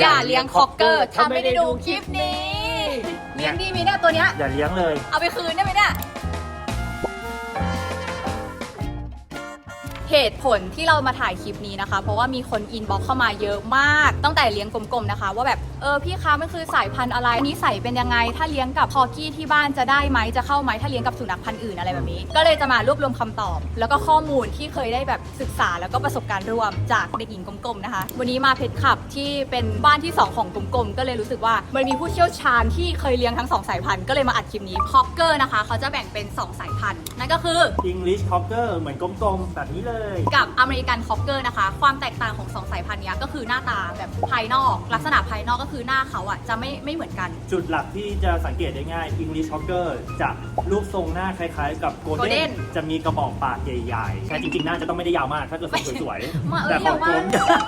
อย่าเลี้ยงคอกเกอร์ถ้าไม่ได้ดูคลิปนี้ เลี้ยงดีไหมเนี่ยตัวเนี้ย อย่าเลี้ยงเลย เอาไปคืนได้ไหมเนี่ย เหตุผลที่เรามาถ่ายคลิปนี้นะคะ เพราะว่ามีคนอินบ็อกเข้ามาเยอะมาก ตั้งแต่เลี้ยงกลมๆนะคะ ว่าแบบเออพี่คะมันคือสายพันธุ์อะไรนิสัยเป็นยังไง ถ้าเลี้ยงกับคอกี้ที่บ้านจะได้ไหมจะเข้าไหมถ้าเลี้ยงกับสุนัขพันธุ์อื่นอะไรแบบนี้ ก็เลยจะมารวบรวมคำตอบ แล้วก็ข้อมูลที่เคยได้แบบศึกษาแล้วก็ประสบการณ์ร่วมจากเด็กหญิงกลมๆนะคะ วันนี้มาเพชรขับที่เป็นบ้านที่สองของกลมๆก็เลยรู้สึกว่ามันมีผู้เชี่ยวชาญที่เคยเลี้ยงทั้งสองสายพันธุ์ก็เลยมาอัดคลิปนี้คอกเกอร์นะคะเขาจะแบ่งเป็นสองสายพันธุ์นั่นก็คือ English Cocker เหมือนกลมๆแบบนี้เลยกับอเมริกันคอกเกอร์นะคะ ความแตกต่างของสองสายพันธุ์เนี้ยก็คือหน้าตาแบบภายนอก ลักษณะภายนอกก็คือหน้าเขาอะจะไม่ไม่เหมือนกัน จุดหลักที่จะสังเกตได้ง่าย English Cocker จะรูปทรงหน้าคล้ายๆ กับ Golden Golden จะมีกระบอกปากใหญ่ๆแต่จริงๆหน้าจะต้องไม่ได้ยาวมาก ถ้าเกิดทรงสวยมาๆ เอ้แต่ยของกลมเร็วมาก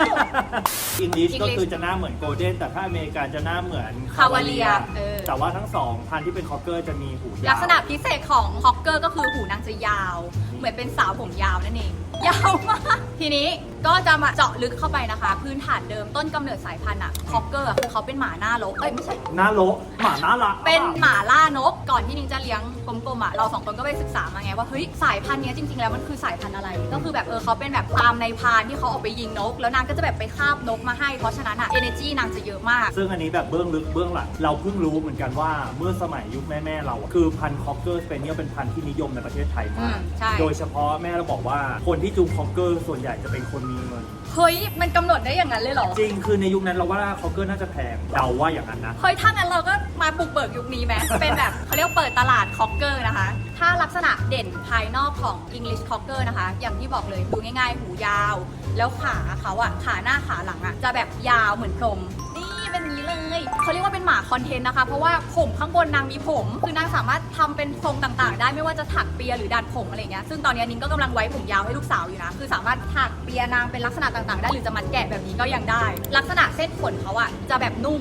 English ก็ English คือจะหน้าเหมือน Golden แต่ถ้าอเมริกันจะหน้าเหมือน Cavalier เออ แต่ว่าทั้งสองพันธุ์ที่เป็น Cocker จะมีหูยาว ลักษณะพิเศษของคอกเกอร์ก็คือหูนางจะยาว เหมือนเป็นสาวผมยาวนั่นเอง ยาวมาก ทีนี้ ก็จะมาเจาะลึกเข้าไปนะคะ พื้นฐานเดิมต้นกำเนิดสายพันธุ์อะคอกเกอร์อะคือเขาเป็นหมาหน้ารกเอ้ยไม่ใช่ หน้าโละหมาหน้ารักเป็นหมาล่านกก่อนที่นิ้งจะเลี้ยงกลมๆอะเราสองคนก็ไปศึกษามาไงว่าเฮ้ยสายพันธุ์เนี้ยจริงๆแล้วมันคือสายพันธุ์อะไร ก็คือแบบเออเขาเป็นแบบตามในพรานที่เขาออกไปยิงนก แล้วนางก็จะแบบไปคาบนกมาให้เพราะฉะนั้นอะ energy นางจะเยอะมาก ซึ่งอันนี้แบบเบื้องลึกเบื้องหลังเราเพิ่งรู้เหมือนกันว่าเมื่อสมัยยุคแม่ๆเราอะคือพันธุ์คอกเกอร์สเปเนียลเป็นพันธุ์ที่นิยมในประเทศไทยอืมากมใช่ โดยเฉพาะแม่เราบอกว่าคนที่จูงคอกเกอร์ส่วนใหญ่จะเป็นคนมีเงิน เฮ้ย มันกำหนดได้อย่างนั้นเลยเหรอ จริงคือในยุคนั้นเราว่าคอกเกอร์น่าจะแพงเดาว่าอย่างนั้นนะ เฮ้ย ถ้างั้นเราก็มาปลุกเบิกยุคนี้ไหม เป็นแบบเขาเรียกว่าเปิดตลาดคอกเกอร์นะคะ ถ้าลักษณะเด่นภายนอกของ English Cocker นะคะ อย่างที่บอกเลยดูง่ายๆ หูยาว แล้วขาเขาอะขาหน้าขาหลังอะจะแบบยาวเหมือนพรม นี่เป็นอย่างนี้เลย เขาเรียกว่าเป็นหมา คอนเทนต์นะคะ เพราะว่าผมข้างบนนางมีผม คือนางสามารถทำเป็นทรงต่างๆ ได้ไม่ว่าจะถักเปียหรือดัดผมอะไรเงี้ยซึ่งตอนนี้นิ้งก็กำลังไว้ผมยาวให้ลูกสาวอยู่นะคือสามารถถักเปียนางเป็นลักษณะต่างๆ ได้หรือจะมัดแกะแบบนี้ก็ยังได้ ลักษณะเส้นขนเขาอะจะแบบนุ่ม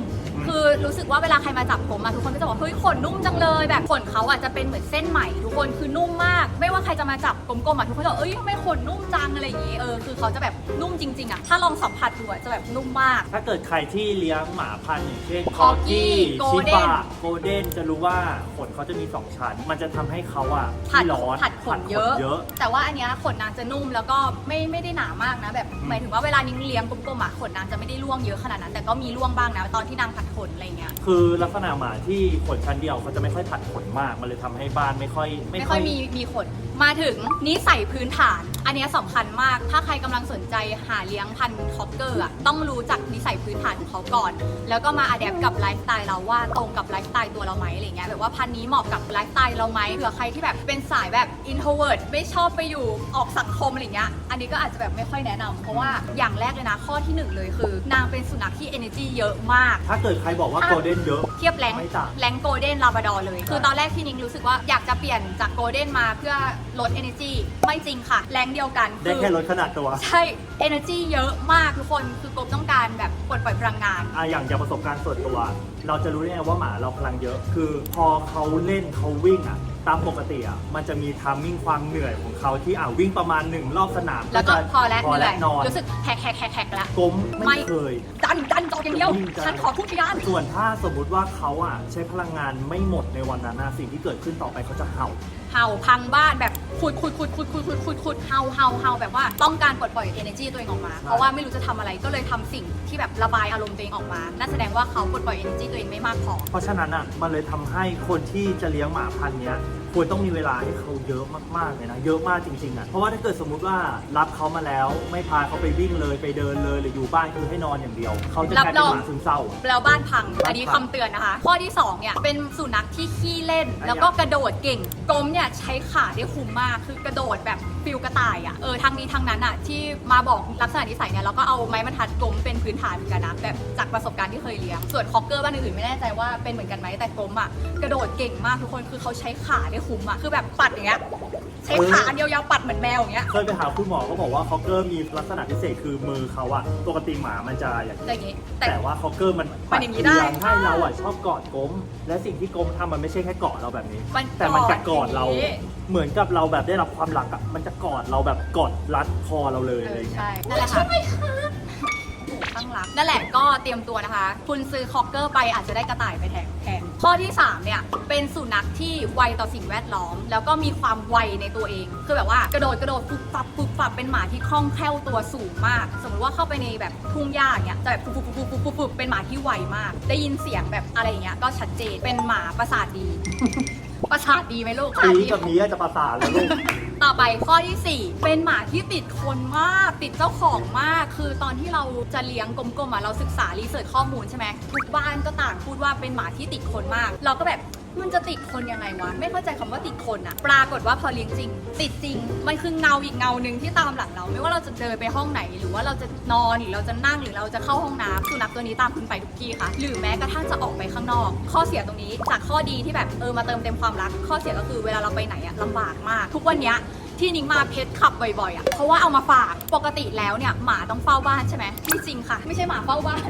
คือรู้สึกว่าเวลาใครมาจับผมอะทุกคนก็จะบอกเฮ้ยขนนุ่มจังเลยแบบขนเขาอะจะเป็นเหมือนเส้นไหมทุกคนคือนุ่มมาก ไม่ว่าใครจะมาจับกลมๆอะทุกคนจะบอกเอ้ยทำไมขนนุ่มจังอะไรอย่างงี้เออคือเขาจะแบบนุ่มจริงๆอะถ้าลองสัมผัสดูอะจะแบบนุ่มมาก ถ้าเกิดใครที่เลี้ยงหมาพันธุ์อย่างเช่น Corgi ชิ Golden บะโกลเด้นจะรู้ว่าขนเขาจะมีสองชั้น มันจะทำให้เขาอะผัดที่ร้อนผัดขนเยอะ เยอะ แต่ว่าอันเนี้ยขนนางจะนุ่มแล้วก็ไม่ไม่ได้หนามากนะแบบอืมหมายถึงว่าเวลานิ้งเลี้ยงกลมๆอะขนนางจะไม่ได้ร่วงเยอะขนาดนั้นแต่ก็มีร่วงบ้างนะตอนที่นางผัดขนอะไรเงี้ย คือลักษณะหมาที่ขนชั้นเดียวเขาจะไม่ค่อยผัดขนมาก มันเลยทำให้บ้านไม่ค่อยไม่ค่อยมีมีขน มาถึงนิสัยพื้นฐาน อันเนี้ยสำคัญมาก ถ้าใครกำลังสนใจหาเลี้ยงพันธุ์คอกเกอร์อะต้องรู้จักนิสัยพื้นฐานของเขาก่อน แล้วก็มาอัดแอปกับไลฟ์สไตล์เราว่าตรงกับไลฟ์สไตล์ตัวเราไหมอะไรเงี้ยแบบว่าพันธุ์นี้เหมาะกับไลฟ์สไตล์เราไหมเผื่อใครที่แบบเป็นสายแบบ introvert ไม่ชอบไปอยู่ออกสังคมอะไรเงี้ยอันนี้ก็อาจจะแบบไม่ค่อยแนะนำเพราะว่าอย่างแรกเลยนะข้อที่หนึ่งเลยคือ นางเป็นสุนัขที่ energy เยอะมาก ถ้าเกิดใครบอกว่าอะโกลเด้นเยอะเทียบแรงไม่ต่างแรงโกลเด้นลาบราดอร์เลย คือตอนแรกที่นิ้งรู้สึกว่าอยากจะเปลี่ยนจากโกลเด้นมาเพื่อ ลด energy ไม่จริงค่ะ แรงเดียวกันได้แค่ลดขนาดตัว ใช่ energy เยอะมากทุกคนคือกรมต้องการแบบปลดปล่อยพลังงาน อะอย่างจากประสบการณ์ส่วนตัว เราจะรู้ได้ไงว่าหมาเราพลังเยอะ คือพอเขาเล่นเขาวิ่งอะ ตามปกติอะ มันจะมีทามมิ่งความเหนื่อยของเขาที่อ่าวิ่งประมาณหนึ่งรอบสนามแล้วก็จะพอแล้วพอเหนื่แล้อวยนอนรู้สึกแฮกแฮกแฮกแฮกแล้วกลมไม่ ไม่เคย ดันดันจอกอย่างเดียว วิ่งกันฉันขอพูดพยาน ส่วนถ้าสมมุติว่าเขาอะใช้พลังงานไม่หมดในวันนั้นนะสิ่งที่เกิดขึ้นต่อไปเขาจะเห่า เห่าพังบ้านแบบขุดขุดขุดขุดขุดขุดขุดขุดเห่าเห่าเห่าแบบว่าต้องการปลดปล่อย energy ตัวเองออกมาใช่เพราะว่าไม่รู้จะทำอะไรก็เลยทำสิ่งที่แบบระบายอารมณ์ตัวเองออกมานั่นแสดงว่าเขาปลดปล่อย energy ตัวเองไม่มากพอเพราะฉะนั้นอะมันเลยทำให้คนที่จะเลี้ยงหมาพันธุ์เนี้ยควรต้องมีเวลาให้เขาเยอะมากๆเลยนะ เยอะมากจริงๆอะ เพราะว่าถ้าเกิดสมมุติว่ารับเขามาแล้ว ไม่พาเขาไปวิ่งเลยไปเดินเลยหรืออยู่บ้านคือให้นอนอย่างเดียว เขาจะกลายเป็นหมาซึมเศร้า แล้วบ้านพังบ้านพังอันนี้คำเตือนนะคะ ข้อที่2เนี่ยเป็นสุนัขที่ขี้เล่นอะแล้วก็กระโดดเก่งกลมเนี่ยใช้ขาได้คุ้มมากคือกระโดดแบบฟิลกระต่ายอะ่ะเออทางนี้ทางนั้นอะ่ะที่มาบอกลักษณะนิสัยเนี่ยเราก็เอาไม้บรรทัดกลมเป็นพื้นฐานเหมือนกันนะแบบจากประสบการณ์ที่เคยเลี้ยง ส่วนคอกเกอร์บ้านอื่นๆไม่แน่ใจว่าเป็นเหมือนกันไหมแต่กลมอะ่ะกระโดดเก่งมากทุกคนคือเขาใช้ขาได้คุ้มอะ่ะคือแบบปัดอย่างเงี้ยใช้ขาอันเดียวยาวๆปัดเหมือนแมวอย่างเงี้ยเคยไปหาคุณหมอเขาบอกว่าคอกเกอร์มีลักษณะพิเศษคือมือเขาอะปกติหมามันจะอย่างนี้อย่างงี้แต่ แต่ว่าคอกเกอร์มันมันอย่างนี้ได้ ปัเรีให้เราอะชอบกอดกลมและสิ่งที่กลมทำมันไม่ใช่แค่กอดเราแบบนี้ มันแต่มันจะกอดเราอย่างงี้ เหมือนกับเราแบบได้รับความรักอะมันจะกอดเราแบบกอดรัดคอเราเลยเออะไรออย่างเงี้ย ใช่นั่นแหละค่ะโอ้โหคข้างรักนั่นแหละก็เตรียมตัวนะคะ คุณซื้อคอกเกอร์ไปอาจจะได้กระต่ายไปแทนแทนข้อที่สามเนี่ยเป็นสุนัขที่ไวต่อสิ่งแวดล้อม แล้วก็มีความไวในตัวเองคือแบบว่ากระโดดกระโดดปุบปับปุบปับเป็นหมาที่คล่องแคล่วตัวสูงมาก สมมติว่าเข้าไปในแบบทุ่งหญ้าอย่างเงี้ยจะแบบปุบปุบปุบปุบปุบปุบเป็นหมาที่ไวมาก ได้ยินเสียงแบบอะไรอย่างเงี้ยก็ชัดเจนเป็นหมาประสาทดี ประสาทดีไหมลูกปีกับนี้จะประสานแล้วลูก ต่อไปข้อทีสี่ 4 เป็นหมาที่ติดคนมากติดเจ้าของมาก คือตอนที่เราจะเลี้ยงกลมๆอะเราศึกษารีเสิร์ชข้อมูลใช่ไหมทุกบ้านก็ต่างพูดว่าเป็นหมาที่ติดคนมาก เราก็แบบ มันจะติดคนยังไงวะ ไม่เข้าใจคำว่าติดคนอะปรากฏว่าพอเลี้ยงจริง ติดจริง มันคือเงาอีกเงาหนึ่งที่ตามหลังเรา ไม่ว่าเราจะเดินไปห้องไหน หรือว่าเราจะนอนหรือเราจะนั่งหรือเราจะเข้าห้องน้ำสุนัขตัวนี้ตามคุณไปทุกที่ค่ะ หรือแม้กระทั่งจะออกไปข้างนอก ข้อเสียตรงนี้จากข้อดีที่แบบเออมาเติมเต็มความรัก ข้อเสียก็คือเวลาเราไปไหนอะลำบากมาก ทุกวันเนี้ยที่นิ้งมาเพชรขับบ่อยๆอะ เพราะว่าเอามาฝาก ปกติแล้วเนี่ยหมาต้องเฝ้าบ้านใช่ไหมไม่จริงค่ะ ไม่ใช่หมาเฝ้าบ้าน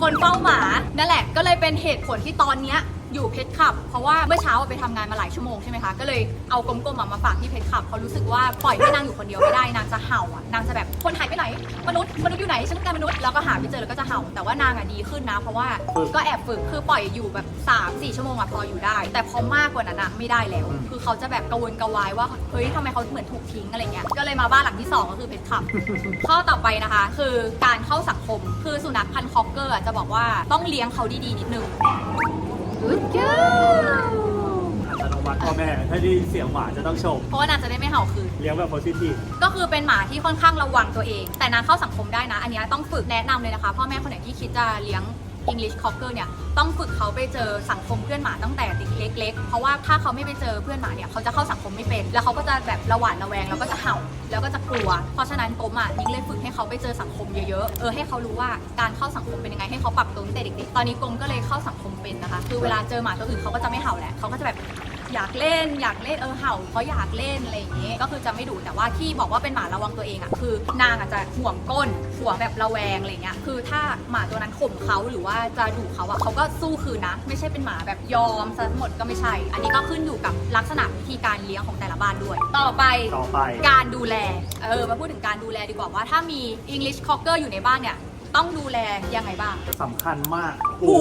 คนเฝ้าหมา นั่นแหละ ก็เลยเป็นเหตุผลที่ตอนเนี้ย อยู่เพชรขับ เพราะว่าเมื่อเช้าอะไปทำงานมาหลายชั่วโมงใช่ไหมคะก็เลยเอากลมๆอะมาฝากที่เพชรขับเขาะรู้สึกว่าปล่อยให้นางอยู่คนเดียวไม่ได้นางจะเห่าอะนางจะแบบคนหายไปไหนมนุษย์มนุษย์อยู่ไหนฉันต้องการมนุษย์แล้วก็หาไม่เจอแล้วก็จะเห่า แต่ว่านางอะดีขึ้นนะเพราะว่าฝึกก็แอบฝึกคือปล่อยอยู่แบบ3 4ชั่วโมงอะพออยู่ได้ แต่พอมากกว่านั้นอะไม่ได้แล้วอืมคือเขาจะแบบกระวนกระวายว่าเฮ้ยทำไมเขาเหมือนถูกทิ้งอะไรเงี้ยก็เลยมาบ้านหลังที่ 2 ก็คือเพชรขับข้อต่อไปนะคะ คือการเข้าสังคมคือสุนัขพันธุ์คอกเกอร์อะจะบอกว่าต้องเลี้ยงเขาดีๆนิดนึง Good girl อัตโนมัติพ่อแม่ ถ้าได้ยินเสียงหมาจะต้องชม เพราะว่านางจะได้ไม่เห่าคืน เลี้ยงแบบ positive ก็คือเป็นหมาที่ค่อนข้างระวังตัวเอง แต่นางเข้าสังคมได้นะ อันเนี้ยต้องฝึกแนะนำเลยนะคะ พ่อแม่คนไหนที่คิดจะเลี้ยง English Cocker เนี่ยต้องฝึกเขาไปเจอสังคมเพื่อนหมาตั้งแต่เล็ก ๆ เพราะว่าถ้าเขาไม่ไปเจอเพื่อนหมาเนี่ยเขาจะเข้าสังคมไม่เป็น แล้วเขาก็จะแบบระหวาดระแวงแล้วก็จะเห่าแล้วก็จะกลัว เพราะฉะนั้นกมอะนิ้งเลยฝึกให้เขาไปเจอสังคมเยอะๆ เออให้เขารู้ว่าการเข้าสังคมเป็นยังไงให้เขาปรับตัวตั้งแต่เด็กๆ ตอนนี้กรมก็เลยเข้าสังคมเป็นนะคะ คือเวลาเจอหมาตัวอื่นเขาก็จะไม่เห่าแหละเขาก็จะแบบ อยากเล่นอยากเล่นเออเห่าเขาอยากเล่นอะไรอย่างเงี้ยก็คือจะไม่ดุแต่ว่าที่บอกว่าเป็นหมาระวังตัวเองอะคือนางอาจจะห่วงก้นห่วงแบบระแวงอะไรเงี้ยคือถ้าหมาตัวนั้นข่มเขาหรือว่าจะดุเขาอะเขาก็สู้คืนนะ ไม่ใช่เป็นหมาแบบยอมซะทั้งหมดก็ไม่ใช่ อันนี้ก็ขึ้นอยู่กับลักษณะวิธีการเลี้ยงของแต่ละบ้านด้วย ต่อไปต่อไป การดูแลเออมาพูดถึงการดูแลดีกว่าว่าถ้ามี English Cocker อยู่ในบ้านเนี่ยต้องดูแลยังไงบ้างสำคัญมากหู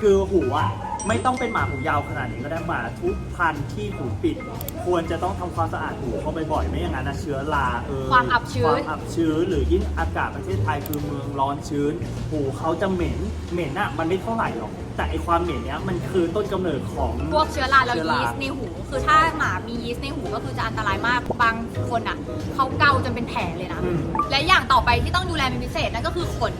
คือหูอะ ไม่ต้องเป็นหมาหูยาวขนาดนี้ก็ได้หมาทุกพันธุ์ที่หูปิด ควรจะต้องทำความสะอาดหูเข้าไปบ่อยไม่อย่างนั้นนะเชื้อราเออความอับชื้น ความอับชื้นหรือยิ่งอากาศประเทศไทยคือเมืองร้อนชื้น หูเขาจะเหม็นเหม็นอะมันไม่เท่าไหร่หรอกแต่ไอความเหม็นเนี้ยมันคือต้นกำเนิดของ พวกเชื้อราแล้วเชื้อรายีสต์ในหู คือถ้าหมามียีสต์ในหูก็คือจะอันตรายมาก บางคนอะเขาเกาจนเป็นแผลเลยนะ อืม และอย่างต่อไปที่ต้องดูแลเป็นพิเศษนั่นก็คือขน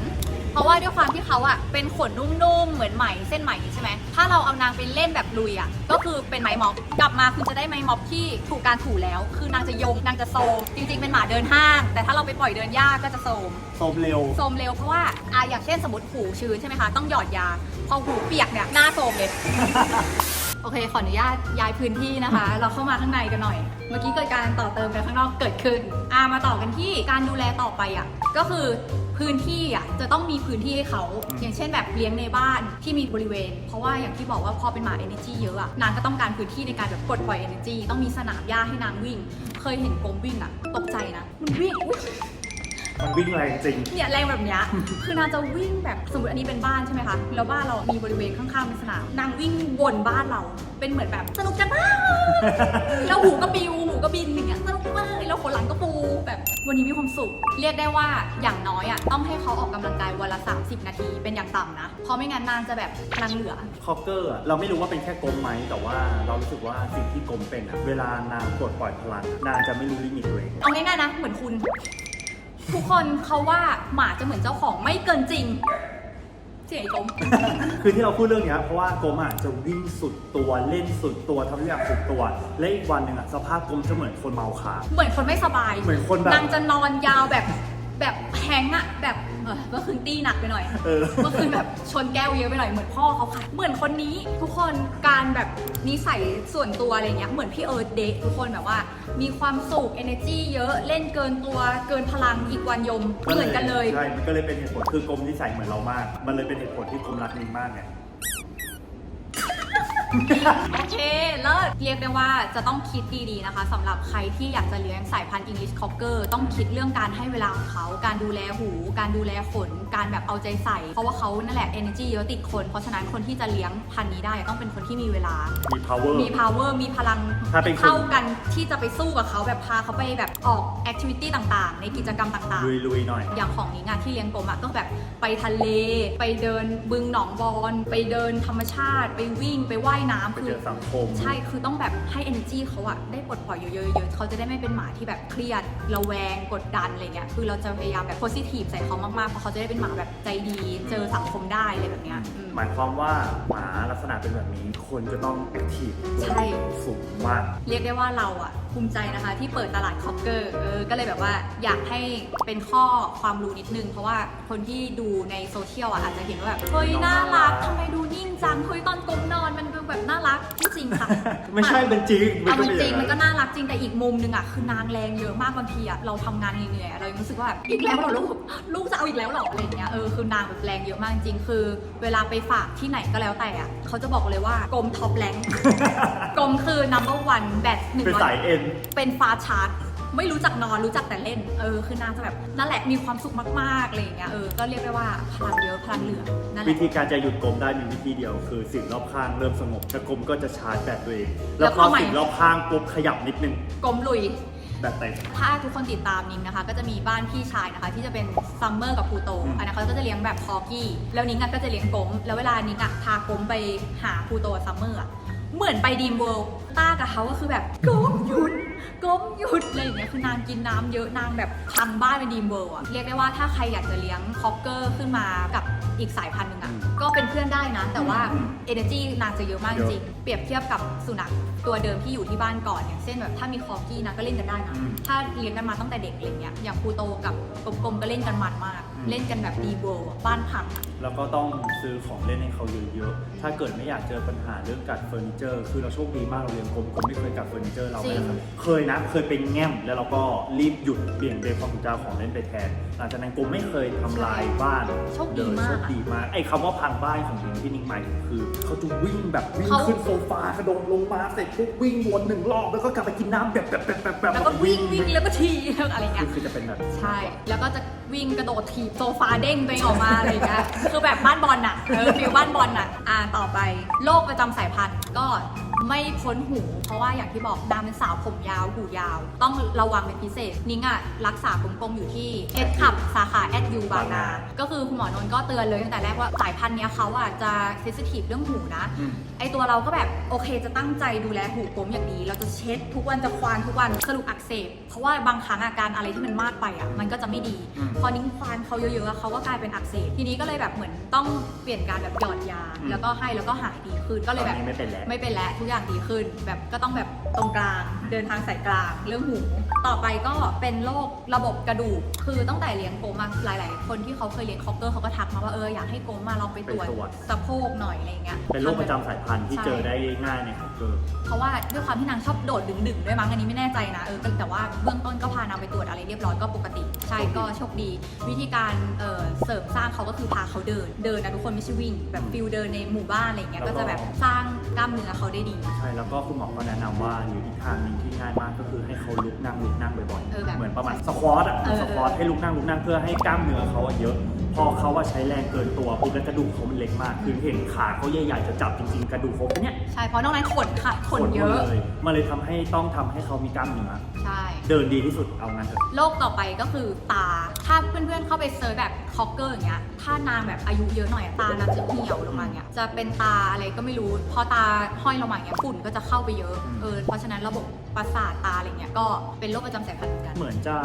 เพราะว่าด้วยความที่เขาอะเป็นขนนุ่มๆ เหมือนไหมเส้นไหมใช่ไหมถ้าเราเอานางไปเล่นแบบลุยอะก็คือเป็นไหมม็อบกลับมาคุณจะได้ไหมม็อบที่ถูกการถูแล้ว คือนางจะยงนางจะโซมจริงๆเป็นหมาเดินห้าง แต่ถ้าเราไปปล่อยเดินยากก็จะโซมโซมเร็วโซมเร็วเพราะว่าอะอย่างเช่นสมมติหูชื้นใช่ไหมคะต้องหยอดยาพอหูเปียกเนี่ยหน้าโซมเลย โอเค ขออนุญาตย้ายพื้นที่นะคะ เราเข้ามาข้างในกันหน่อย เมื่อกี้เกิดการต่อเติมกันข้างนอกเกิดขึ้น อ่ามาต่อกันที่การดูแลต่อไปอะ ก็คือ พื้นที่อะจะต้องมีพื้นที่ให้เขา อย่างเช่นแบบเลี้ยงในบ้านที่มีบริเวณ เพราะว่าอย่างที่บอกว่าพอเป็นหมา energy เยอะอะนางก็ต้องการพื้นที่ในการแบบปลดปล่อย energy ต้องมีสนามหญ้าให้นางวิ่ง เคยเห็นกรมวิ่งอะตกใจนะมันวิ่งอุ๊ย มันวิ่งแรงจริง เนี่ยแรงแบบเนี้ย คือนางจะวิ่งแบบสมมติอันนี้เป็นบ้านใช่ไหมคะ แล้วบ้านเรามีบริเวณข้างๆเป็นสนาม นางวิ่งวนบ้านเรา เป็นเหมือนแบบสนุกจังมากแล้วหูก็ปิวหูก็บินอย่างเงี้ยสนุกมากเลยแล้วขนหลังก็ปูแบบวันนี้มีความสุข เรียกได้ว่าอย่างน้อยอะต้องให้เขาออกกำลังกายวันละ 30 นาทีเป็นอย่างต่ำนะ เพราะไม่งั้นนางจะแบบพลังเหลือ คอกเกอร์อะเราไม่รู้ว่าเป็นแค่กลมไหมแต่ว่าเรารู้สึกว่าสิ่งที่กลมเป็นอะเวลานางปลดปล่อยพลังนางจะไม่รู้ลิมิตตัวเองเอาง่ายๆนะเหมือนคุณ ทุกคนเขาว่าหมาจะเหมือนเจ้าของไม่เกินจริงเสียงไอ้กลมคือที่เราพูดเรื่องเนี้ยเพราะว่ากลมอะจะวิ่งสุดตัวเล่นสุดตัวทำทุกอย่างสุดตัว และอีกวันหนึ่งอะสภาพกลมจะเหมือนคนเมาขาเหมือนคนไม่สบายเหมือนคนแบบ นางจะนอนยาวแบบ แบบแฮงก์อะแบบเออเมื่อคืนตีหนักไปหน่อยเออ เมื่อคืนแบบชนแก้วเยอะไปหน่อยเหมือนพ่อเขาค่ะเหมือนคนนี้ทุกคนการแบบนิสัยส่วนตัวอะไรเงี้ยเหมือนพี่เอิร์ธเดย์ทุกคนแบบว่า มีความสุข energy เยอะเล่นเกินตัวเกินพลังอีกวันยมเหมือนกันเลย ใช่ มันก็เลยเป็นเหตุผลคือกลมนิสัยเหมือนเรามาก มันเลยเป็นเหตุผลที่กลมรักนิงมากไง โอเค เลิศ เรียกได้ว่าจะต้องคิดดีๆนะคะสำหรับใครที่อยากจะเลี้ยงสายพันธุ์ English Cocker ต้องคิดเรื่องการให้เวลาของเขา การดูแลหู การดูแลขน การแบบเอาใจใส่ เพราะว่าเขานั่นแหละ energy เยอะติดคน เพราะฉะนั้นคนที่จะเลี้ยงพันธุ์นี้ได้ต้องเป็นคนที่มีเวลา มี power มี power มีพลังถ้าเป็นคน เท่ากันที่จะไปสู้กับเขาแบบพาเขาไปแบบออก activity ต่างๆ ในกิจกรรมต่างๆ ลุยๆหน่อย อย่างของนิ้งอะที่เลี้ยงกลมอะก็แบบไปทะเล ไปเดินบึงหนองบอน ไปเดินธรรมชาติ ไปวิ่งไปว่ายน้ำไปคืเจออสังคม ใช่คือต้องแบบให้ energy เขาอะได้ปลดปล่อยเยอะๆๆเขาจะได้ไม่เป็นหมาที่แบบเครียดระแวงกดดันอะไรเงี้ยคือเราจะพยายามแบบ positive ใส่เขามากๆเพราะเขาจะได้เป็นหมาแบบใจดี เจอสังคมได้อะไรแบบเนี้ยอืม หมายความว่าหมาลักษณะเป็นแบบนี้คนจะต้องแอคทีฟใช่ สูงมาก เรียกได้ว่าเราอะ ภูมิใจนะคะ ที่เปิดตลาดคอกเกอร์เออก็เลยแบบว่าอยากให้เป็นข้อความรู้นิดนึง เพราะว่าคนที่ดูในโซเชียลอะอาจจะเห็นว่าแบบเฮ้ยน่ารักทำไมดูนิ่งจังเฮ้ยตอนกลมนอนมันดูแบบน่ารักที่จริงค่ะ ไม่ใช่เป็นจริงเอาก็จเป็ริงอย่าๆมันก็น่ารักจริงแต่อีกมุมหนึงอะคือนางแรงเยอะมากบางทีอะเราทำงานเหนื่อยๆอะเรายังรู้สึกว่าแบบอีกแล้วเหรอลูกลูกจะเอาอีกแล้วเหรออะไรอย่างเงี้ยเออคือนางแบบแรงเยอะมากจริงๆคือ เวลาไปฝากที่ไหนก็แล้วแต่อะเขาจะบอกเลยว่ากรมท็อปแรงกรมคือ number one แบตหนึ่งเป็นร้อสายยเอ็นเป็นฟาชาร์จไม่รู้จักนอนรู้จักแต่เล่น เออ คือนางจะแบบนั่นแหละมีความสุขมากๆอะไรอย่างเงี้ย เออ ก็เรียกได้ว่าพลังเยอะพลังเหลือนั่นแหวิละ ธีการจะหยุดกลมได้มีวิธีเดียวคือสิ่งรอบข้างเริ่มสงบแล้วกลมก็จะชาร์จแบตตัวเอง แล้แล้ววพอเข้าใหม่ สิ่งรอบข้างปุ๊บขยับนิดนึงกรมลุย แบตเต็ม ถ้าทุกคนติดตามนิ้งนะคะ ก็จะมีบ้านพี่ชายนะคะ ที่จะเป็นซัมเมอร์กับพูโตอืม อันนั้นเขาก็จะเลี้ยงแบบคอกี้แล้วนิ้งอะก็จะเลี้ยงกลมแล้วเวลานิ้งอะพากลมไปหาพูโตซัมเมอร์อะ เหมือนไปดีมเวิลด์ต้ากับเขาก็คือแบบกลมหยุดกลมหยุดอะไรอย่างเงี้ยคือนางกินน้ำเยอะนางแบบทำบ้านเป็นดีมเวิลด์อะเรียกได้ว่าถ้าใครอยากจะเลี้ยงคอกเกอร์ขึ้นมากับอีกสายพันธุ์หนึ่งอะอืมก็เป็นเพื่อนได้นะ แต่ว่าอืม energy นางจะเยอะมากเยอะจริงเปรียบเทียบกับสุนัขตัวเดิมที่อยู่ที่บ้านก่อนอย่างเช่นแบบถ้ามีคอกี้นะก็เล่นกันได้นะ อืม ถ้าเลี้ยงกันมาตั้งแต่เด็กอะไรเงี้ยอย่างพูโตกับกลมๆก็เล่นกันมันมากอืมเล่นกันแบบดีโบอะบ้านพังอะ แล้วก็ต้องซื้อของเล่นให้เขาเยอะๆ ถ้าเกิดไม่อยากเจอปัญหาเรื่องกัดเฟอร์นิเจอร์ คือเราโชคดีมากเราเรียนกลมกลมไม่เคยกัดเฟอร์นิเจอร์เราเลยนะครับเคยนะเคยเป็นแง่มแล้วเราก็รีบหยุดเบี่ยงเบนความสนใจของเล่นไปแทน หลังจากนั้นกลมไม่เคยทำลายบ้านโชคเลดียมาโชกคอะดีมากไอ้คำว่าพังบ้านของนิ้งที่นิ้งหมายถึงคือเขาจะวิ่งแบบวิ่งเขาขึ้นโซฟากระโดดลงมาเสร็จปุ๊บวิ่งวนหนึ่งรอบแล้วก็กลับไปกินน้ำแบบแบบแบบแบบแบบแล้วก็วิ่งวิ่งแล้วก็ทีแล้วอะไรคืเงี้อยคือจะเป็นแบบใช่ แล้วก็จะวิ่งกระโดดถีบโซฟาเด้งตัวเองออกมาอะไรเงี้ยคือแบบบ้านบอลน่ะเออฟิลบ้านบอลน่ะอ่าต่อไปโรคประจำสายพันธุ์ก็ ไม่พ้นหู เพราะว่าอย่างที่บอกนางเป็นสาวผมยาวหูยาว ต้องระวังเป็นพิเศษ นิ้งอะรักษากลมๆอยู่ที่เอสขับสาขาแอดยูบางนา ก็คือคุณหมอนนท์ก็เตือนเลยตั้งแต่แรกว่าสายพันธุ์เนี้ยเขาอะจะเซสทีฟเรื่องหูนะอืมไอตัวเราก็แบบโอเคจะตั้งใจดูแลหูกลมอย่างดี เราจะเช็ดทุกวันจะควานทุกวันสรุปอักเสบ เพราะว่าบางครั้งอาการอะไรที่มันมากไปอะมันก็จะไม่ดีอืมพอนิ้งควานเขาเยอะๆอะเขาก็กลายเป็นอักเสบ ทีนี้ก็เลยแบบเหมือนต้องเปลี่ยนการแบบหยอดยาอืมแล้วก็ให้แล้วก็หายดีขึ้นก็ตเลอยนแบบนี้ไม่เป็นแล้วไม่เป็นแล้วทุกอย่างดีขึ้น แบบก็ต้องแบบตรงกลางเดินทางสายกลางเรื่องหู ต่อไปก็เป็นโรคระบบกระดูก คือตั้งแต่เลี้ยงโกมาหลาย ๆ คนที่เขาเคยเลี้ยงคอกเกอร์เขาก็ทักมาว่าเอออยากให้โกมาลองไปตรวจไปตรวจ สะโพกหน่อยอะไรเงี้ย เป็นโรคประจำสายพันธุ์ที่ใช่ เจอได้ง่ายในคอกเกอร์เพราะว่าด้วยความที่นางชอบโดดดึงๆด้วยมั้งอันนี้ไม่แน่ใจนะเออแต่ว่าเบื้องต้นก็พานางไปตรวจอะไรเรียบร้อยก็ปกติ ใช่ก็โชคดี วิธีการเออเสริมสร้างเขาก็คือพาเขาเดินเดินนะทุกคนไม่ใช่วิ่ง แบบฟิลเดินในหมู่บ้านอะไรเงี้ยแล้ก็วก็จะแบบสร้างกล้ามเนื้อเขาได้ดี ใช่แล้วก็คุณหมอก็แนะนำว่าหรืออีกทางหนึ่งที่ง่ายมากก็คือให้เขาลุกนั่งลุกนั่งบ่อยเออแบบเหมือนประมาณสควอตอะเออสควอตให้ลุกนั่งลุกนั่งเพื่อให้กล้ามเนื้อเขาอะเยอะ พอเขาว่าใช้แรงเกินตัวปุ๊บแล้วกระดูกเขามันเล็กมาก คือเห็นขาเขาใหญ่ๆจะจับจริงๆกระดูกเขาแค่เนี้ยใช่เพราะนอกนั้นขนค่ะขนเยหมอะดเลยมันเลยทำให้ต้องทำให้เขามีกล้ามเนื้อใช่ เดินดีที่สุดเอางั้นเถอะ โรคต่อไปก็คือตา ถ้าเพื่อนๆ เข้าไปเซิร์ชแบบ คอกเกอร์อย่างเงี้ยถ้านางแบบอายุเยอะหน่อยอะตานางจะเหี่ยวลงมาเงี้ยจะเป็นตาอะไรก็ไม่รู้พอตาห้อยลงมาเงี้ยฝุ่นก็จะเข้าไปเยอะอืมเออเพราะฉะนั้นระบบประสาทตาอะไรเงี้ยก็เป็นโรคประจำสายพันธุ์เหมือนกัน เหมือนจะ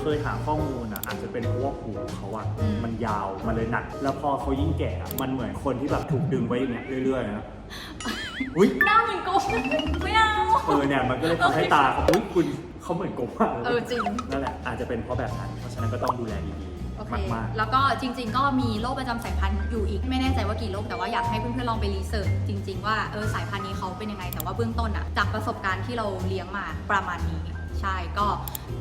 เคยหาข้อมูลอะอาจจะเป็นเพราะว่าหูเขาอะอืม มันยาวมันเลยหนัก แล้วพอเขายิ่งแก่อะมันเหมือนคนที่แบบถูกดึงไว้อย่างเงี้ยเรื่อยๆนะอุ้ยหน้าเหมือนกบ ไม่เอาเออเนี่ยมันก็เลยทำให้ตาเขาอุ้ยคุณเขาเหมือนกบมากเลยเออจริง นั่นแหละอาจจะเป็นเพราะแบบนั้นเพราะฉะนั้นก็ต้องดูแลดี โอเคๆมาก แล้วก็จริง ๆ ก็มีโรคประจำสายพันธุ์อยู่อีก ไม่แน่ใจว่ากี่โรค แต่ว่าอยากให้เพื่อนๆลองไปรีเสิร์ชจริง ๆ ว่าเออสายพันธุ์นี้เขาเป็นยังไง แต่ว่าเบื้องต้นอะจากประสบการณ์ที่เราเลี้ยงมาประมาณนี้ๆใช่ ก็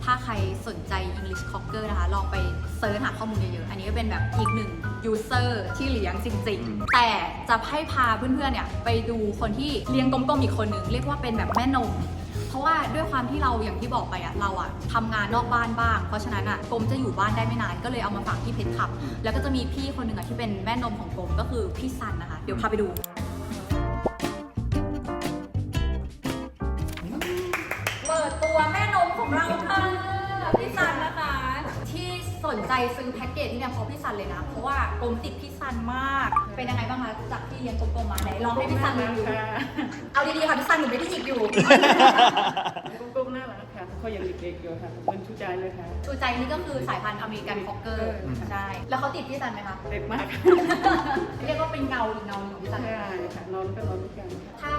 ถ้าใครสนใจ English Cocker นะคะ ลองไปเซิร์ชหาข้อมูลเยอะๆ อันนี้ก็เป็นแบบอีกหนึ่ง user ที่เลี้ยงจริงๆแต่จะให้พาเพื่อนๆเนี่ยไปดูคนที่เลี้ยงกลมๆอีกคนหนึ่งเรียกว่าเป็นแบบแม่นม เพราะว่าด้วยความที่เราอย่างที่บอกไปอะเราอะทำงานนอกบ้านบ้าง เพราะฉะนั้นอะกรมจะอยู่บ้านได้ไม่นานก็เลยเอามาฝากที่เพชรขับ แล้วก็จะมีพี่คนหนึ่งอะที่เป็นแม่นมของกรมก็คือพี่ซันนะคะ เดี๋ยวพาไปดู ใจซื้อแพ็กเกจนี่เนี่ยเพราะพี่ซันเลยนะ เพราะว่ากรมติดพี่ซันมาก เป็นยังไงบ้างคะจากที่เรียนกรมๆมาไหนลองให้พี่ซันรีวิวเอาดีๆค่ะพี่ซันหนูไม่ได้หยิกอยู่กุ้งน่ารักค่ะเขายังเด็กๆอยู่ค่ะเป็นชูใจเลยค่ะ ชูใจนี่ก็คือสายพันธุ์อเมริกันคอกเกอร์อืม ใช่แล้วเขาติดพี่ซันไหมคะ เด็กมากเรียกว่าเป็นเงาอีกเงาหนึ่งของพี่ซัน ใช่ค่ะนอนก็นอนด้วยกันค่ะถ้า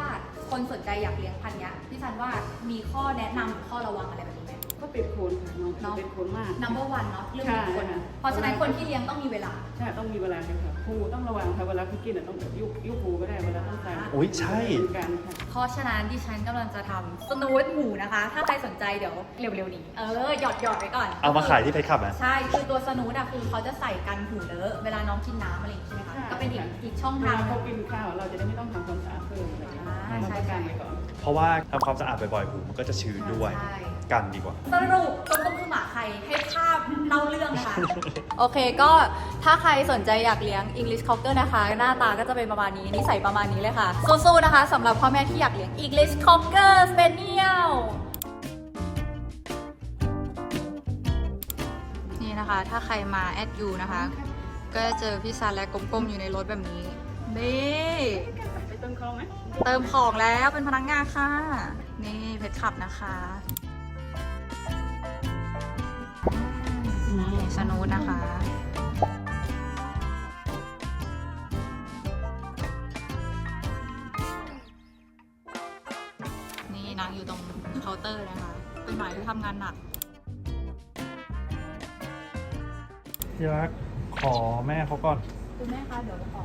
คนสนใจอยากเลี้ยงพันธุ์เนี้ยพี่ซันว่ามีข้อแนะนำข้อระวังอะไรแบบนี้ไหม ก็เป็นโคนค่ะน้องเป็นโคนมาก number one เนาะเรื่องของคน ใช่ค่ะ เพราะฉะนั้นคนที่เลี้ยงต้องมีเวลา ใช่ต้องมีเวลาเลยค่ะครูต้องระวังค่ะเวลาเขากินอะต้องแบบยุกยุกหูก็ได้เวลาต้องการอุ๊ยใช่กันค่ะ เพราะฉะนั้นดิฉันกำลังจะทำสนูทหมูนะคะ ถ้าใครสนใจเดี๋ยวเร็วๆนี้ เออ หยอดหยอดๆไว้ก่อนเอามาขายที่เพชรขับนะ ใช่ คือตัวสนูทอะคือเขาจะใส่กันหูเลอะเวลาน้องกินน้ำอะไรอย่างงี้ใช่ไหมคะ ใช่ ก็เป็นอีกอีกช่องเวทางลาหเขานึ่งกินข้าวเราจะได้ไม่ต้องทำความสะอาดเพิ่มอะไรอย่างเงี้ยอ่าเราใช่ ต้องการไว้ก่อน เพราะว่าทำความสะอาดบ่อยๆหูมันก็จะชื้นด้วย ใช่ กันดีกว่า สรุปต้มต้มคือหมาใครให้ภาพเล่าเรื่องนะคะ โอเคก็ถ้าใครสนใจอยากเลี้ยง English Cocker นะคะ หน้าตาก็จะเป็นประมาณนี้นิสัยประมาณนี้เลยค่ะ สู้ๆนะคะสำหรับพ่อแม่ที่อยากเลี้ยง English Cocker Spaniel นี่นะคะ ถ้าใครมาแอดยูนะคะ ก็จะเจอพี่ซันและกลมๆอยู่ในรถแบบนี้นี่ไปต้นคอไหมเติมของแล้วเป็นพนักงานค่ะ นี่เพชรขับนะคะ สนูทนะคะ นี่นางอยู่ตรงเคาน์เตอร์นะคะ เป็นหมายที่ทำงานหนักที่รักขอแม่เขาก่อน คุณแม่คะเดี๋ยวขอ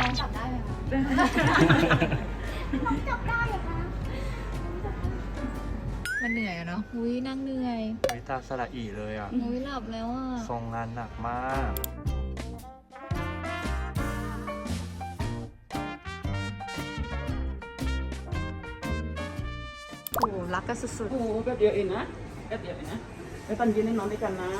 น้องจับได้ไหมคะ น้องจับได้เหรอคะ มันเหนื่อยอะเนาะอุ้ยนั่งเหนื่อยวิตาสละอีเลยอะ อุ้ยหลับแล้วอะทรงงานหนักมาก โอ้โหรักกันสุดโอ้โหแป๊บเดียวเองนะแป๊บเดียวเองนะ แล้วตอนเย็นนี่นอนด้วยกันนะ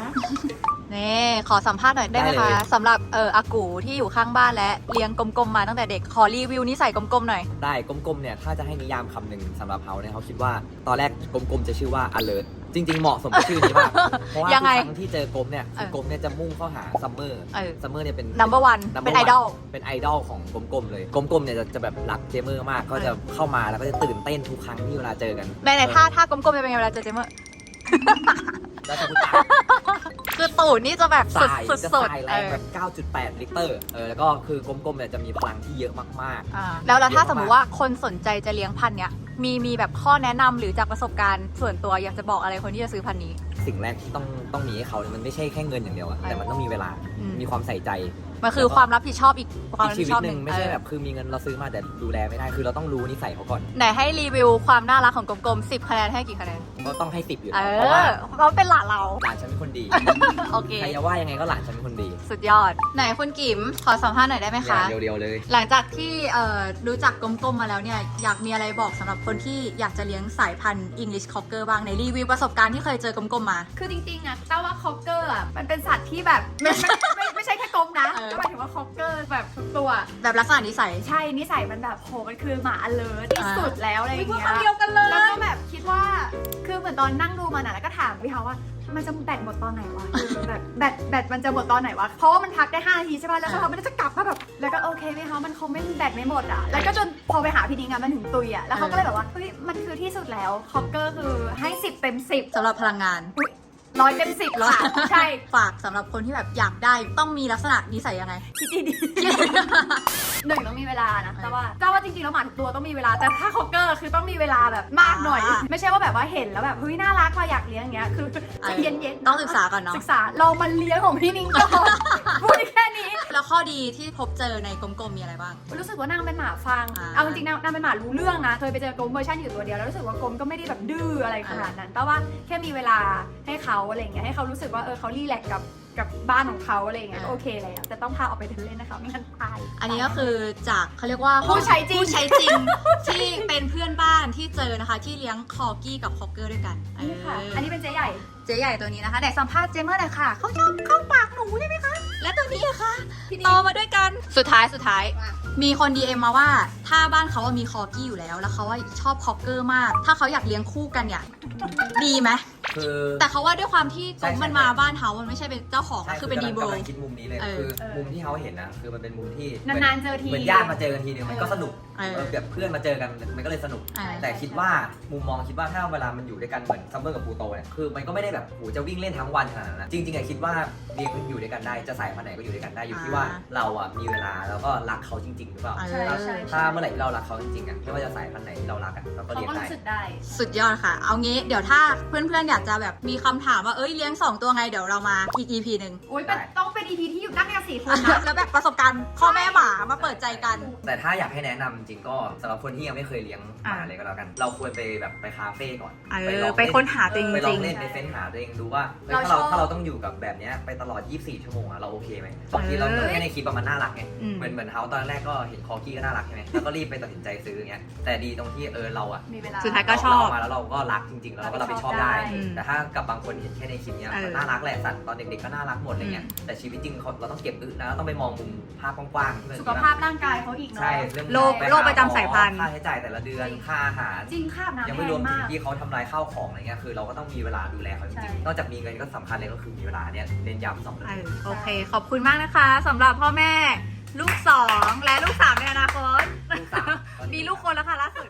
ๆนี่ขอสัมภาษณ์หน่อยได้ไหมได้เลคะยสำหรับเอออากูที่อยู่ข้างบ้านและเลี้ยงกลมๆมาตั้งแต่เด็กขอรีวิวนิสัยกลมๆหน่อย ได้กลมๆเนี่ยถ้าจะให้นิยามคำหนึ่งสำหรับเขาเนี่ยเขาคิดว่าตอนแรกกลมๆจะชื่อว่า alert จริงๆเหมาะสมกับชื่อนี้มากเพราะว่ายังไงทุกครั้งที่เจอกลมเนี่ยคือกลมเนี่ยจะมุ่งเข้าหาซัมเมอร์เออ ซัมเมอร์เนี่ยเป็น number one number เป็นไอ one ดอล เป็นไอดอลของกลมๆเลยกลมๆเนี่ยจะจะแบบรักเจมเมอร์มากก็จะเข้ามาแล้วก็จะตื่นเต้นทุกครั้งที่เวลาเจอกัน ในในท่าท่ากลมๆจะเป็นไงเวลาเจอเจมเมอร์ แล้วจะพูดตาคือตูดนี่จะแบบสุดสายสุดจะสุดสายแรเองอแบบ 9.8 ลิตร เออ แล้วก็คือกลมๆเนี่ยจะมีพลังที่เยอะมากอ่าแล้วแล้วถ้าเยอะมากสมมติว่าคนสนใจจะเลี้ยงพันธุ์เนี้ยมีมีแบบข้อแนะนำหรือจากประสบการณ์ส่วนตัวอยากจะบอกอะไรคนที่จะซื้อพันธุ์นี้ๆสิ่งแรกที่ต้องต้องมีให้เขาเนี่ยมันไม่ใช่แค่เงินอย่างเดียวอะแต่มันต้องมีเวลาอื มมีความใส่ใจ มันคือความรับผิดชอบอีกความอีกรับชีผิดวิชตอบหหนึ่นึ่งงไม่ใช่เออแบบคือมีเงินเราซื้อมาแต่ดูแลไม่ได้คือเราต้องรู้นิสัยเขาก่อน ไหนให้รีวิวความน่ารักของกลมๆ10คะแนนให้กี่คะแนนก็ต้องให้สิบอยู่เอแล้วเพราะว่าอเพราะเป็นหลานเรา หลานฉันเป็นคน ดี โอเค ใครจะว่ายังไงก็หลานฉันเป็นคนดีสุดยอด ไหนคุณกิมขอสัมภาษณ์หน่อยได้ไหมอย่าคะเรียวๆเลย หลังจากที่เอ่อรู้จักกลมๆมาแล้วเนี่ยอยากมีอะไรบอกสำหรับคนที่อยากจะเลี้ยงสายพันธุ์ English Cocker บ้างในรีวิวประสบการณ์ที่เคยเจอกลมๆมา คือจริงๆอะต้าว่าคอกเกอร์อะมันเป็นสัตว์ที่แบบไม่ไม่ไม่ไม่ใช่แค่กลมนะเออ ก็หมายถึงว่าคอกเกอร์แบบทุกตัว แบบลักษณะนิสัย ใช่นิสัยมันแบบโหมันคือหมา alert ที่สุดแล้วอะไรอย่างเงี้ยพูดคำเดียวกันเลยแล้วก็แบบคิดว่า คือเหมือนตอนนั่งดูมันอะแล้วก็ถามพี่เขาว่า มันจะแบตหมดตอนไหนวะคือแบบแบตแบตมันจะหมดตอนไหนวะ เพราะว่ามันพักได้5นาทีใช่ป่ะ แล้วสักพักมันจะกลับมาแบบ แล้วก็โอเคพี่เขามันคงไม่แบตไม่หมดอะแล้วก็จนพอไปหาพี่นิ้งอะมันถึงตุยอะแล้วเขาก็เลยแบบว่า เฮ้ย มันคือที่สุดแล้ว คอกเกอร์คือให้ 10 เต็ม 10สำหรับพลังงาน ร้อยเต็มสิบค่ะใช่ ฝากสำหรับคนที่แบบอยากได้ต้องมีลักษณะนิสัยยังไง คิดดีๆหนึ่งต้องมีเวลานะแต่ว่าแต่ว่าจริงๆแล้วหมาทุกตัวต้องมีเวลาแต่ถ้าคอกเกอร์คือต้องมีเวลาแบบมากหน่อย อ่า ไม่ใช่ว่าแบบว่าเห็นแล้วแบบเฮ้ยน่ารักว่าอยากเลี้ยงอย่างเงี้ยคือใจเย็นๆต้องศึกษาก่อนเนาะ ศึกษาลองมาเลี้ยงของพี่นิ้งก่อนพูดแค่นี้ แล้วข้อดีดีที่พบเจอในกลมๆมีอะไรบ้าง รู้สึกว่านางเป็นหมาฟัง อ่าเอาจริงๆนางนางเป็นหมารู้เรื่องนะ เคยไปเจอกรมเวอร์ชันอยู่ตัวเดียวแล้วรู้สึกว่ากรมก็ไม่ได้แบบดื้ออะไรขนาดนั้น แต่ว่าแค่มีเวลาให้เขาอะไรอย่างเงี้ยให้เขารู้สึกว่าเออเขารีแลกซ์กับกับบ้านของเขาอะไรอย่างเงี้ยก็โอเคเลยอะแต่ต้องพาออกไปเดินเล่นนะคะไม่งั้นตาย อันนี้ก็คือจากเขาเรียกว่าผู้ใช้จริงผู้ใช้จริง ที่เป็นเพื่อนบ้านที่เจอนะคะ ที่เลี้ยงคอกี้กับคอกเกอร์ด้วยกันนี่ค่ะเอออันนี้เป็นเจ๊ใหญ่เจ๊ใหญ่ตัวนี้นะคะไหนสัมภาษณ์เจมเมอร์หน่อยค่ะเขาชอบเข้าปากหนูใช่ไหมคะและตัวนี้อะคะที่นี่โตมาด้วยกันสุดท้ายสุดท้าย มีคน DM มาว่าถ้าบ้านเขาอะมีคอกี้อยู่แล้ว แล้วเขาว่าชอบคอกเกอร์มาก ถ้าเขาอยากเลี้ยงคู่กันเนี่ยดีไหมคือ แต่เขาว่าด้วยความที่ใช่กบมันใช่มาบ้านเขามันไม่ใช่เป็นเจ้าของอะคือเป็นดีเบกำลลังคิดมุมนี้เลยเออคือเออมุมที่เขาเห็นนะคือมันเป็นมุมที่นานๆเจอที เหมือนญาติมาเจอกันทีนึงมันก็สนุกเออเออแบบเพื่อนมาเจอกันมันก็เลยสนุกเออแต่คิดว่ามุมมองคิดว่าถ้าเวลามันอยู่ด้วยกันเหมือนซัมเมอร์กับปูโตเนี่ยคือมันก็ไม่ได้แบบโหจะวิ่งเล่นทั้งวันขนาดนั้นนะจริงๆอะคิดว่าเรียนอยู่ด้วยกันได้จะสายพันธุ์ไหนก็อยู่ด้วยกันได้อยู่ที่ว่าเราอะมีเวลาแล้วก็รักเขาจริงๆหรือเปล่าเอใช่อใช่ ถ้าเมื่อไหร่ที่เรารักเขาจริงๆอะไม่ว่าจะสายพันธุ์ไหนที่เรารักอะเราก็เขาเรียนก็ได้ รู้สึกได้ สุดยอดค่ะ เอางี้เดี๋ยวถ้าเพื่อนๆ อยากจะแบบมีคำถามว่า เอ้ยเลี้ยงสองตัวไง เดี๋ยวเรามาอีก EP หนึ่ง โอ้ยเป็นต้องเป็น EP ที่อยู่นั่งกันสี่คนนะ แล้วแบบประสบการณ์พ่อแม่หมามาเปิดใจกัน แต่ถ้าอยากให้แนะนำจริงๆก็สำหรับคนที่ยังไม่เคยเลี้ยงหมาอะ เลยก็แล้วกัน เราควรไปแบบไปคาเฟ่ก่อนเอไปลอองไปเล่นค้นหาตัวเองไปจลอริงง เล่นไปเฟ้นหาตัวเองดูว่าเฮ้ยเราถ้าเราชอบ ถ้าเราต้องอยู่กับแบบเนี้ยไปตลอด 24 ชั่วโมงอะเราโอเคไหมบางทีเราเออ แค่ในคลิปอะมันน่ารักไง อืม เหมือนเหมือนเฮาตอนแรกก็เห็นคอกี้ก็น่ารักใช่ไหมแล้วก็รีบไปตัดสินใจซื้ออย่างเงี้ยแต่ดีตรงที่เออเราอะมีเวลา สุดท้ายก็ชอบ เรามาแล้วเราก็รักจริงๆ แล้วเราก็รับผิดชอบได้ อืมแต่ถ้ากับบางคนเห็นแค่ในคลิปเนี้ยเออมันน่ารักแหละสัตว์ตอนเด็กๆก็น่ารักหมดอะไรเงี้ยอืมแต่ชีวิตจริงเขาเราต้องเก็บอึนะเราต้องไปมองมุมภาพกว้างๆที่มันสุขภาพร่างกายเขาอีกเนาะ ใช่เรื่องโรคไปหาโรคประจำสายพันธุ์ ค่าใช้จ่ายแต่ละเดือนค่าอาหาร จริงคาบน้ำยังแพไม่รวมงถึงมาก ที่เขาทำลายข้าวของอะไรเงี้ยคือเราก็ต้องมีเวลาดูแลเขาจใช่ ริงๆนอกจากมีเงินก็สำคัญเลยก็คือมีเวลาเนี่ยเน้นย้ำสองเรื่เอองอโอเค ขอบคุณมากนะคะสำหรับพ่อแม่ ลูกสองและลูกสามในอนาคตลูกสาวมีลูกคนแล้วค่ะล่าสุด